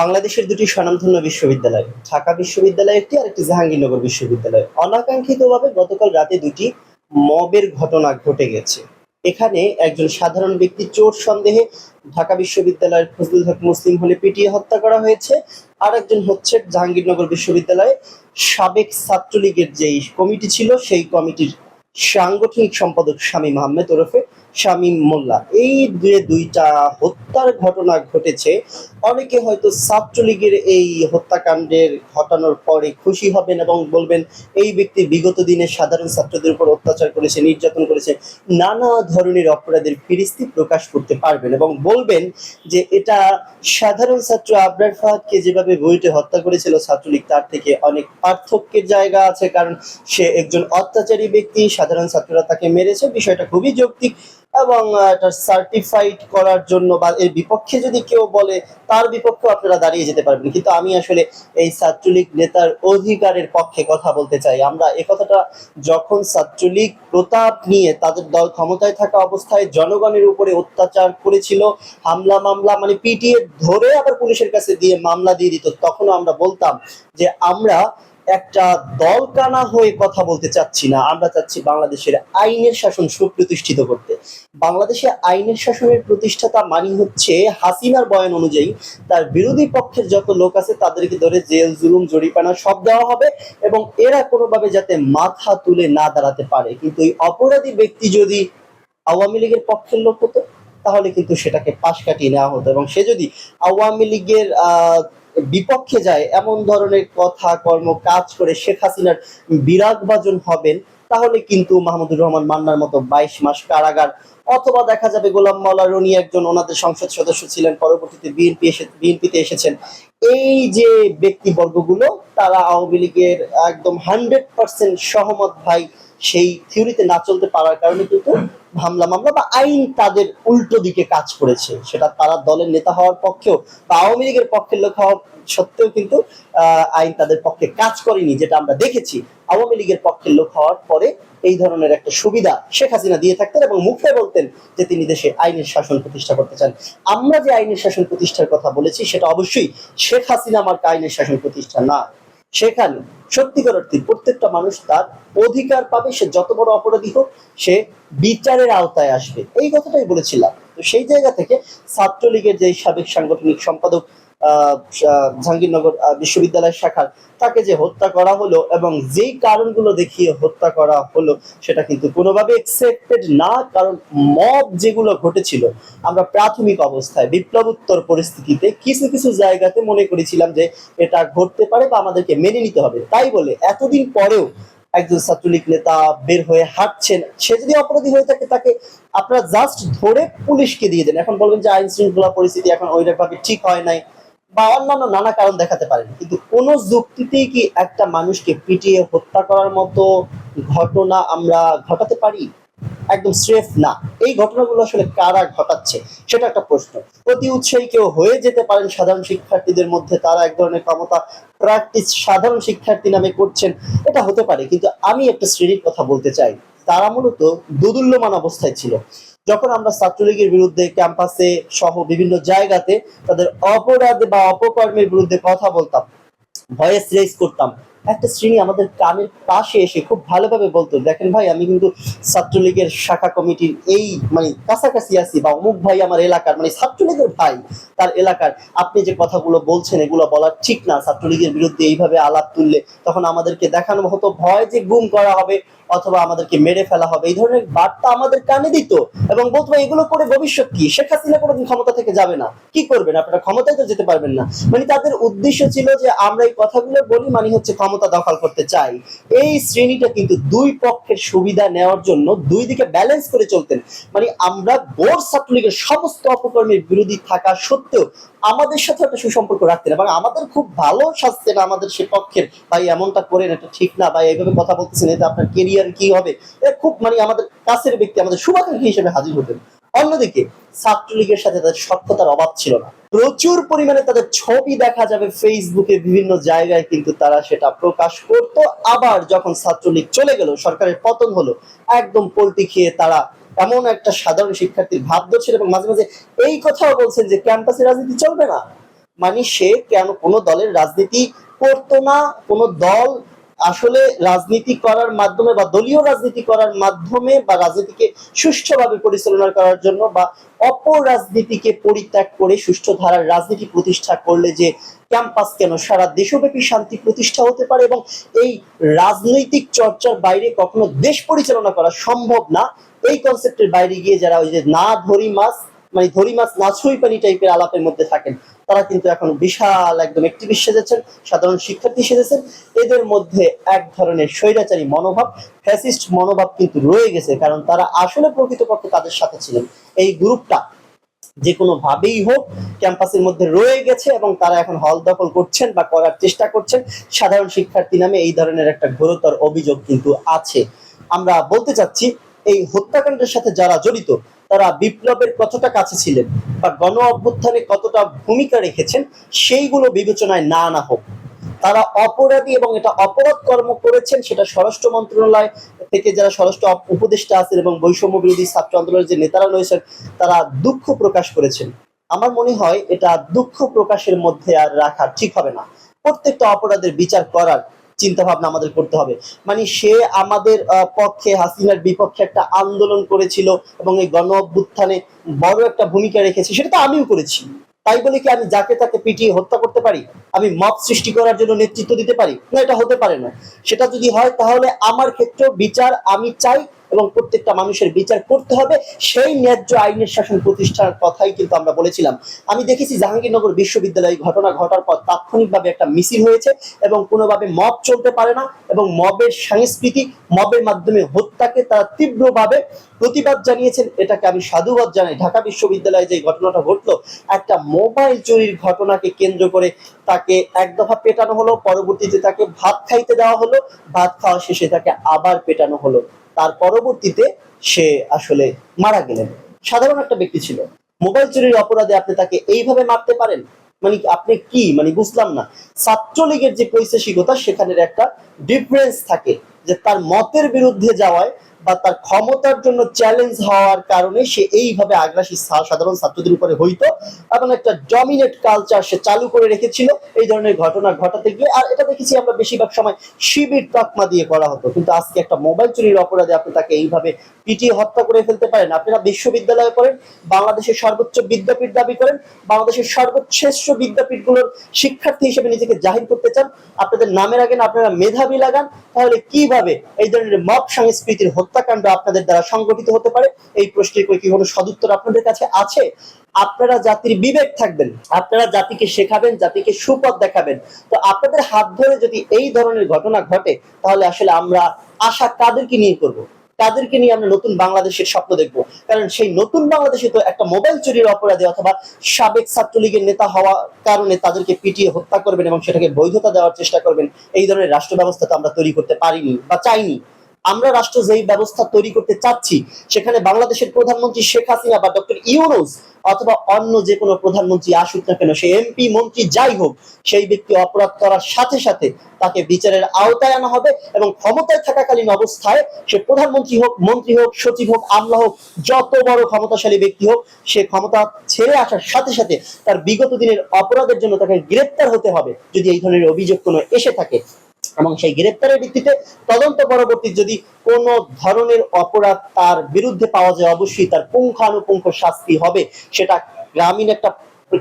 বাংলাদেশের দুটি স্বনামধন্য বিশ্ববিদ্যালয়, ঢাকা বিশ্ববিদ্যালয় একটি আর একটি জাহাঙ্গীরনগর বিশ্ববিদ্যালয়। অনাকাঙ্ক্ষিতভাবে গতকাল রাতে দুটি মবের ঘটনা ঘটে গেছে। এখানে একজন সাধারণ ব্যক্তি চোর সন্দেহে ঢাকা বিশ্ববিদ্যালয়ের ফজলুল হক মুসলিম হলে পিটিয়ে হত্যা করা হয়েছে। আর একজন হচ্ছে জাহাঙ্গীরনগর বিশ্ববিদ্যালয়ে সাবেক ছাত্রলীগের যেই কমিটি ছিল, সেই কমিটির সাংগঠনিক সম্পাদক শামীম আহমেদ ওরফে শামীম মোল্লা। এই দুইটা হত্যার ঘটনা ঘটেছে, অনেকে হয়তো ছাত্রলীগের এই হত্যাকাণ্ডের ঘটানোর পরে খুশি হবেন এবং বলবেন, এই ব্যক্তি বিগত দিনে সাধারণ ছাত্রদের উপর অত্যাচার করেছে, নির্যাতন করেছে, নানা ধরনের অপরাধের ফিরিস্তি প্রকাশ করতে পারবেন এবং বলবেন যে এটা সাধারণ ছাত্র আবরার ফাহাদকে যেভাবে বইটে হত্যা করেছিল ছাত্রলীগ, তার থেকে অনেক পার্থক্যের জায়গা আছে, কারণ সে একজন অত্যাচারী ব্যক্তি, সাধারণ ছাত্ররা তাকে মেরেছে, বিষয়টা খুবই যৌক্তিক। এবং সার্টিফাইড করার জন্য বা এর বিপক্ষে যদি কেউ বলে, তার বিপক্ষে আপনারা দাঁড়িয়ে যেতে পারবেন। কিন্তু আমি আসলে এই ছাত্রলীগ নেতার অধিকারের পক্ষে কথা বলতে চাই। আমরা এ কথাটা যখন ছাত্রলীগ প্রতাপ নিয়ে তাদের দল ক্ষমতায় থাকা অবস্থায় জনগণের উপরে অত্যাচার করেছিল, হামলা, মামলা মানে পিটিয়ে ধরে আবার পুলিশের কাছে দিয়ে মামলা দিয়ে দিত, তখনও আমরা বলতাম যে আমরা একটা দল কানা হয়ে কথা বলতে চাচ্ছি না। আমরা চাচ্ছি বাংলাদেশের আইনের শাসন সুপ্রতিষ্ঠিত করতে। বাংলাদেশে আইনের শাসনের প্রতিষ্ঠাতা মানি হচ্ছে হাসিনার বয়ান অনুযায়ী তার বিরোধী পক্ষের যত লোক আছে তাদেরকে ধরে জেল, জুলুম, জরিপানা সব দেওয়া হবে এবং এরা কোনোভাবে যাতে মাথা তুলে না দাঁড়াতে পারে। কিন্তু এই অপরাধী ব্যক্তি যদি আওয়ামী লীগের পক্ষের লোক হতো, তাহলে কিন্তু সেটাকে পাশ কাটিয়ে নেওয়া হতো এবং সে যদি আওয়ামী লীগের বিপক্ষে যায়, এমন ধরনের কথা, কর্ম, কাজ করে শেখ হাসিনার বিরাগ ভাজন হবেন, তাহলে কিন্তু মাহমুদুর রহমান মান্নার মতো বাইশ মাস কারাগার, অথবা দেখা যাবে গোলাম মাওলা রনি একজন ওনাদের সংসদ সদস্য ছিলেন, পরবর্তীতে বিএনপি এসে, বিএনপিতে এসেছেন। এই যে ব্যক্তিবর্গগুলো, তারা আওয়ামী লীগের একদম হান্ড্রেড পার্সেন্ট সহমত ভাই সেই থিওরিতে না চলতে পারার কারণে কিন্তু হামলা মামলা বা আইন তাদের উল্টো দিকে কাজ করেছে। সেটা তারা দলের নেতা হওয়ার পক্ষেও বা আওয়ামী লীগের পক্ষের লোক হওয়া সত্ত্বেও কিন্তু আইন তাদের পক্ষে কাজ করেনি, যেটা আমরা দেখেছি। আওয়ামী লীগের পক্ষের লোক হওয়ার পরে এই ধরনের একটা সুবিধা শেখ হাসিনা দিয়ে থাকতেন এবং মুখে বলতেন যে তিনি দেশে আইনের শাসন প্রতিষ্ঠা করতে চান। আমরা যে আইনের শাসন প্রতিষ্ঠার কথা বলেছি, সেটা অবশ্যই শেখ হাসিনা আমার আইনের শাসন প্রতিষ্ঠা না। সেখানে সত্যিকার অর্থে প্রত্যেকটা মানুষ তার অধিকার পাবে, সে যত বড় অপরাধী হোক, সে বিচারের আওতায় আসবে। এই কথাটাই বলেছিলাম। তো সেই জায়গা থেকে ছাত্রলীগের যে সাবেক সাংগঠনিক সম্পাদক জাহাঙ্গীরনগর আহ, বিশ্ববিদ্যালয় শাখার তাকে যে হত্যা করা হলো এবং যেই কারণগুলো দেখিয়ে হত্যা করা হলো সেটা কিন্তু কোনোভাবে একসেপ্টেড না। কারণ মব যেগুলো ঘটেছিল আমরা প্রাথমিক অবস্থায় বিপ্লবোত্তর পরিস্থিতিতে কিছু কিছু জায়গাতে মনে করেছিলাম যে এটা ঘটতে পারে বা আমাদেরকে মেনে নিতে হবে। তাই বলে এতদিন পরেও একজন ছাত্রলীগ নেতা বের হয়ে হাঁটছেন, সে যদি অপরাধী হয়ে থাকে, তাকে আপনারা জাস্ট ধরে পুলিশকে দিয়ে দেন। এখন বলবেন যে আইন শৃঙ্খলা পরিস্থিতি এখন ওইভাবে ঠিক হয় নাই বা অন্যান্য নানা কারণ দেখাতে পারেন। কিন্তু কোন যুক্তিতেই কি একটা মানুষকে পিটিয়ে হত্যা করার মতো ঘটনা আমরা ঘটাতে পারি? একদম স্রেফ না। এই ঘটনাগুলো আসলে কারা ঘটাচ্ছে, সেটা একটা প্রশ্ন। অতি উৎসাহী কেউ হয়ে যেতে পারেন সাধারণ শিক্ষার্থীদের মধ্যে, তারা এক ধরনের ক্ষমতা প্র্যাকটিস সাধারণ শিক্ষার্থী নামে করছেন, এটা হতে পারে। কিন্তু আমি একটা শ্রেণির কথা বলতে চাই। তারা মূলত দুদুল্যমান অবস্থায় ছিল। যখন আমরা ছাত্রলীগের বিরুদ্ধে ক্যাম্পাসে সহ বিভিন্ন জায়গাতে তাদের অপরাধ বা অপকর্মের বিরুদ্ধে কথা বলতাম, ভয়েস রেজ করতাম একটা শ্রেণি আমাদের গ্রামের পাশে এসে খুব ভালোভাবে বলতো, দেখেন ভাই, আমি কিন্তু ছাত্রলীগের শাখা কমিটির এই মানে কাছাকাছি আছি বা অমুক ভাই আমার এলাকার মানে ছাত্রলীগের ভাই তার এলাকার, আপনি যে কথাগুলো বলছেন এগুলো বলা ঠিক না। ছাত্রলীগের বিরুদ্ধে এইভাবে আলাপ তুললে তখন আমাদেরকে দেখানো হতো, ভয় যে গুম করা হবে অথবা আমাদেরকে মেরে ফেলা হবে। এই ধরনের বার্তা আমাদের কানে দিত এবং বলতো এগুলো করে ভবিষ্যৎ কি? শেখ হাসিনা কোনোদিন ক্ষমতা থেকে যাবে না। কি করবেন? আপনারা ক্ষমতায় তো যেতে পারবেন না। মানে তাদের উদ্দেশ্য ছিল যে, আমরা এই কথাগুলো বলি মানে হচ্ছে ক্ষমতা দখল করতে চাই। এই শ্রেণীটা কিন্তু দুই পক্ষের সুবিধা নেওয়ার জন্য দুই দিকে ব্যালেন্স করে চলতেন। মানে আমরা বোর্ড ছাত্রলীগের সমস্ত অপকর্মের বিরোধী থাকা সত্ত্বেও আমাদের সাথে একটা সুসম্পর্ক রাখতেন এবং আমাদের খুব ভালো শাস্তেন আমাদের সে পক্ষের। ভাই, এমনটা করেন, এটা ঠিক না। ভাই, এইভাবে কথা বলতেছেন, এটা আপনার কেরিয়ার কি হবে? এটা খুব মানে আমাদের কাছের ব্যক্তি, আমাদের শুভাকাঙ্ক্ষী হিসেবে হাজির হতেন। অন্যদিকে, ছাত্রলীগের সাথে তাদের সক্ষতার অভাব ছিল না। প্রচুর পরিমাণে তাদের ছবি দেখা যাবে ফেসবুকে বিভিন্ন জায়গায়, কিন্তু তারা সেটা প্রকাশ করত। আবার যখন ছাত্রলীগ চলে গেল, সরকারের পতন হলো, একদম পল্টি খেয়ে তারা এমন একটা সাধারণ শিক্ষার্থীর ভাব ধরছেন এবং মাঝে মাঝে এই কথাও বলছেন যে, ক্যাম্পাসে রাজনীতি চলবে না? মানে সে কেন কোনো দলের রাজনীতি করতো না, কোনো দল আসলে রাজনীতি করার মাধ্যমে বা দলীয় রাজনীতি করার মাধ্যমে বা রাজনীতিকে সুষ্ঠুভাবে পরিচালনা করার জন্য বা অপর রাজনীতিকে পরিত্যাগ করে সুষ্ঠু ধারার রাজনীতি প্রতিষ্ঠা করলে যে ক্যাম্পাস কেন? সারা দেশব্যাপী শান্তি প্রতিষ্ঠা হতে পারে এবং এই রাজনৈতিক চর্চার বাইরে কখনো দেশ পরিচালনা করা সম্ভব না। এই কনসেপ্টের বাইরে গিয়ে যারা ওই যে না ধরি মাছ মানে ধরি মাছ না ছুঁই পানি টাইপের আলাপের মধ্যে থাকেন। তারা কিন্তু এখন বিশাল একদম অ্যাক্টিভিস্ট সেজেছেন সাধারণ শিক্ষার্থী সেজেছেন এদের মধ্যে এক ধরনের স্বৈরাচারী মনোভাব ফ্যাসিস্ট মনোভাব কিন্তু রয়ে গেছে, কারণ তারা আসলে প্রকৃতপক্ষে তাদের সাথে ছিলেন। এই গ্রুপটা যে কোনো ভাবেই হোক, ক্যাম্পাসের মধ্যে রয়ে গেছে এবং তারা এখন হল দখল করছেন বা করার চেষ্টা করছেন। সাধারণ শিক্ষার্থী নামে এই ধরনের একটা গুরুতর অভিযোগ কিন্তু আছে। আমরা বলতে চাচ্ছি, এই হত্যাকাণ্ডের সাথে যারা জড়িত তারা বিপ্লবের কতটা কাছে ছিলেন বা গণ অভ্যুত্থানে কতটা ভূমিকা রেখেছেন, সেইগুলো বিবেচনায় না আনা হোক। তারা অপরাধী এবং এটা অপরাধ কর্ম করেছেন, সেটা স্বরাষ্ট্র মন্ত্রণালয় থেকে যারা স্বরাষ্ট্র উপদেষ্টা আছেন এবং বৈষম্য বিরোধী ছাত্র আন্দোলনের যে নেতারা রয়েছেন, তারা দুঃখ প্রকাশ করেছেন। আমার মনে হয় এটা দুঃখ প্রকাশের মধ্যে আর রাখা ঠিক হবে না। প্রত্যেকটা অপরাধের বিচার করার চিন্তা ভাবনা আমাদের করতে হবে। মানে সে আমাদের পক্ষে, হাসিনার বিপক্ষে একটা আন্দোলন করেছিল এবং এই গণ অভ্যুত্থানে বড় একটা ভূমিকা রেখেছে, সেটা তো আমিও করেছি। তাই বলে কি আমি যাকে তাকে পিটিয়ে হত্যা করতে পারি? আমি মত সৃষ্টি করার জন্য নেতৃত্ব দিতে পারি? না, এটা হতে পারে না। সেটা যদি হয় তাহলে আমার ক্ষেত্রে বিচার আমি চাই এবং প্রত্যেকটা মানুষের বিচার করতে হবে। সেই ন্যায্য আইনের শাসন প্রতিষ্ঠার কথাই কিন্তু আমরা বলেছিলাম। আমি দেখেছি জাহাঙ্গীরনগর বিশ্ববিদ্যালয়ে ঘটনা ঘটার পর তাৎক্ষণিকভাবে একটা মিছিল হয়েছে এবং কোনোভাবে মব চলতে পারে না এবং মবের সংস্কৃতি মবের মাধ্যমে হত্যাকে তারা তীব্রভাবে প্রতিবাদ জানিয়েছেন। এটাকে আমি সাধুবাদ জানাই। ঢাকা বিশ্ববিদ্যালয়ে যে ঘটনাটা ঘটলো, একটা মোবাইল চুরির ঘটনাকে কেন্দ্র করে তাকে এক দফা পেটানো হলো, পরবর্তীতে তাকে ভাত খাইতে দেওয়া হলো। ভাত খাওয়া শেষে তাকে আবার পেটানো হলো। তার পরবর্তীতে সে আসলে মারা গেলেন। সাধারণ একটা ব্যক্তি ছিল। মোবাইল চুরির অপরাধে আপনি তাকে এইভাবে মারতে পারেন? মানে আপনি কি? মানে বুঝলাম না। ছাত্রলীগের যে পৈশাসিকতা সেখানের একটা ডিফারেন্স থাকে যে তার মতের বিরুদ্ধে যাওয়ায় বা তার ক্ষমতার জন্য চ্যালেঞ্জ হওয়ার কারণে সে এইভাবে আগ্রাসী সাধারণ ছাত্রদের উপরে হইতো এবং একটা ডমিনেট কালচার সে চালু করে রেখেছিল। এই ধরনের ঘটনা ঘটাতে গিয়ে, আর এটা দেখেছি আমরা বেশিরভাগ সময় শিবির তকমা দিয়ে করা হতো। কিন্তু আজকে একটা মোবাইল চুরির অপরাধে আপনি তাকে এইভাবে পিটিয়ে হত্যা করে ফেলতে পারেন। আপনারা বিশ্ববিদ্যালয়ে করেন বাংলাদেশের সর্বোচ্চ বিদ্যাপীঠ দাবি করেন, বাংলাদেশের সর্বশ্রেষ্ঠ বিদ্যাপীঠগুলোর শিক্ষার্থী হিসেবে নিজেকে জাহির করতে চান। আপনাদের নামের আগে আপনারা মেধাবী লাগান, তাহলে কীভাবে এই ধরনের মব সংস্কৃতির হত্যাকাণ্ড আপনাদের দ্বারা সংগঠিত হতে পারে। এই প্রশ্নের কি কোনো সদুত্তর আপনাদের কাছে আছে। আপনারা জাতির বিবেক থাকবেন, আপনারা জাতিকে শেখাবেন, জাতিকে সুপথ দেখাবেন। তো আপনাদের হাত ধরে যদি এই ধরনের ঘটনা ঘটে, তাহলে আসলে আমরা আশা কাদেরকে নিয়ে করব? তাদেরকে নিয়ে আমরা নতুন বাংলাদেশের স্বপ্ন দেখব? কারণ সেই নতুন বাংলাদেশে তো একটা মোবাইল চুরির অপরাধে অথবা সাবেক ছাত্রলীগের নেতা হওয়ার কারণে তাদেরকে পিটিয়ে হত্যা করবেন এবং সেটাকে বৈধতা দেওয়ার চেষ্টা করবেন, এই ধরনের রাষ্ট্র ব্যবস্থা তো আমরা তৈরি করতে পারিনি বা চাইনি। আমরা রাষ্ট্র যেই ব্যবস্থা তৈরি করতে চাচ্ছি, সেখানে বাংলাদেশের প্রধানমন্ত্রী শেখ হাসিনা বা ডক্টর ইউনুস অথবা অন্য যে কোনো প্রধানমন্ত্রী আসুক না কেন, সে এমপি, মন্ত্রী যাই হোক, সেই ব্যক্তি অপরাধ করার সাথে সাথে তাকে বিচারের আওতায় আনা হবে এবং ক্ষমতায় থাকাকালীন অবস্থায় সে প্রধানমন্ত্রী হোক, মন্ত্রী হোক, সচিব হোক, আমলা হোক, যত বড় ক্ষমতাশালী ব্যক্তি হোক, সে ক্ষমতা ছেড়ে আসার সাথে সাথে তার বিগত দিনের অপরাধের জন্য তাকে গ্রেপ্তার হতে হবে যদি এই ধরনের অভিযোগ কোনো এসে থাকে। এবং সেই গ্রেপ্তারের ভিত্তিতে তদন্ত পরবর্তী যদি কোন ধরনের অপরাধ তার বিরুদ্ধে পাওয়া যায়, অবশ্যই তার পুঙ্খানুপুঙ্খ শাস্তি হবে। সেটা গ্রামীণ একটা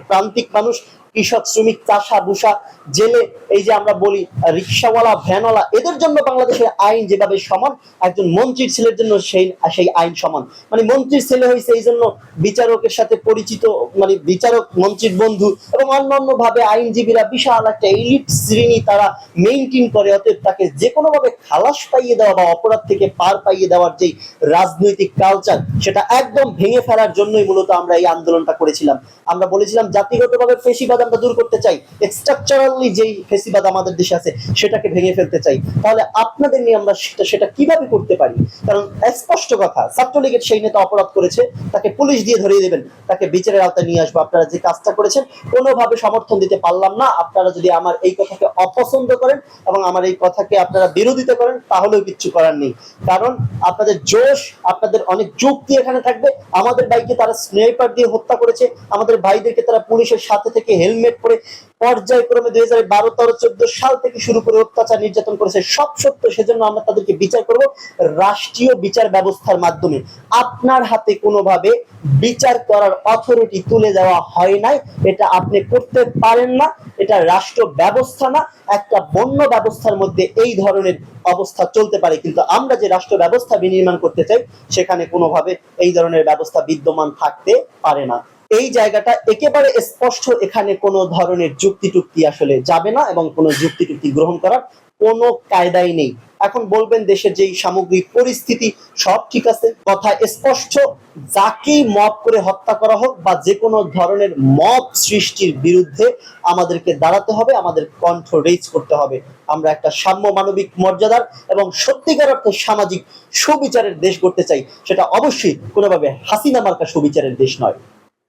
প্রান্তিক মানুষ কৃষক, শ্রমিক, চাষা বুষা জেলে, এই যে আমরা বলি, রিক্সাওয়ালা, ভ্যানওয়ালা, এদের জন্য বাংলাদেশের আইন যেভাবে সমান, একজন মন্ত্রীর ছেলের জন্য সেই সেই আইন সমান। মানে মন্ত্রীর ছেলে হয়েছে এই জন্য বিচারকের সাথে পরিচিত মানে বিচারক, মন্ত্রীর বন্ধু এবং অন্যান্য ভাবে আইনজীবীরা বিশাল একটা এলিট শ্রেণি তারা মেইনটেইন করে, অতএব তাকে যে কোনো ভাবে খালাস পাইয়ে দেওয়া বা অপরাধ থেকে পার পাইয়ে দেওয়ার যেই রাজনৈতিক কালচার সেটা একদম ভেঙে ফেলার জন্যই মূলত আমরা এই আন্দোলনটা করেছিলাম। আমরা বলেছিলাম জাতিগতভাবে ফেসিবাদ আমরা দূর করতে চাই স্ট্রাকচারালি যেই ফেসিবাদ আমাদের দেশে আছে, সেটাকে ভেঙে ফেলতে চাই। তাহলে আপনাদের নিয়ে আমরা সেটা সেটা কীভাবে করতে পারি? কারণ স্পষ্ট কথা, ছাত্রলীগের সেই নেতা অপরাধ করেছে, তাকে পুলিশ দিয়ে ধরিয়ে দেবেন, তাকে বিচারের আওতায় নিয়ে আসব, আপনারা যে কাজটা করেছেন, কোনোভাবে সমর্থন দিতে পারলাম না। আপনারা যদি আমার এই কথাকে অপছন্দ করেন এবং আমার এই কথাকে আপনারা বিরোধিতা করেন, তাহলেও কিচ্ছু করার নেই। কারণ আপনাদের জোশ, আপনাদের অনেক যুক্তি এখানে থাকবে। আমাদের ভাইকে তারা স্নাইপার দিয়ে হত্যা করেছে। আমাদের ভাইদেরকে তারা পুলিশের সাথে থেকে হেল্প হেলমেট পরে পর্যায়ক্রমে দুই হাজার বারো, তেরো, চোদ্দ সাল থেকে শুরু করে অত্যাচার নির্যাতন করেছে সব সত্য, সেজন্য আমরা তাদেরকে বিচার করব রাষ্ট্রীয় বিচার ব্যবস্থার মাধ্যমে। আপনার হাতে কোনোভাবে বিচার করার অথরিটি তুলে দেওয়া হয় নাই, এটা আপনি করতে পারেন না, এটা রাষ্ট্র ব্যবস্থা না, একটা বন্য ব্যবস্থার মধ্যে এই ধরনের অবস্থা চলতে পারে। কিন্তু আমরা যে রাষ্ট্র ব্যবস্থা বিনির্মাণ করতে চাই, সেখানে কোনোভাবে এই ধরনের ব্যবস্থা বিদ্যমান থাকতে পারে না। এই জায়গাটা একেবারে স্পষ্ট এখানে কোনো ধরনের যুক্তি টুক্তি আসলে যাবে না এবং কোনো যুক্তি টুক্তি গ্রহণ করার কোনো কায়দাই নেই। এখন বলবেন দেশের যেই সামগ্রিক পরিস্থিতি, সব ঠিক আছে, কথা স্পষ্ট। যাকেই মব করে হত্যা করা হোক বা যে কোনো ধরনের মব সৃষ্টির বিরুদ্ধে আমাদেরকে দাঁড়াতে হবে, আমাদের কণ্ঠ রেজ করতে হবে। আমরা একটা সাম্য মানবিক মর্যাদার এবং সত্যিকার অর্থে সামাজিক সুবিচারের দেশ করতে চাই। সেটা অবশ্যই কোনোভাবে হাসিনা মার্কা সুবিচারের দেশ নয়।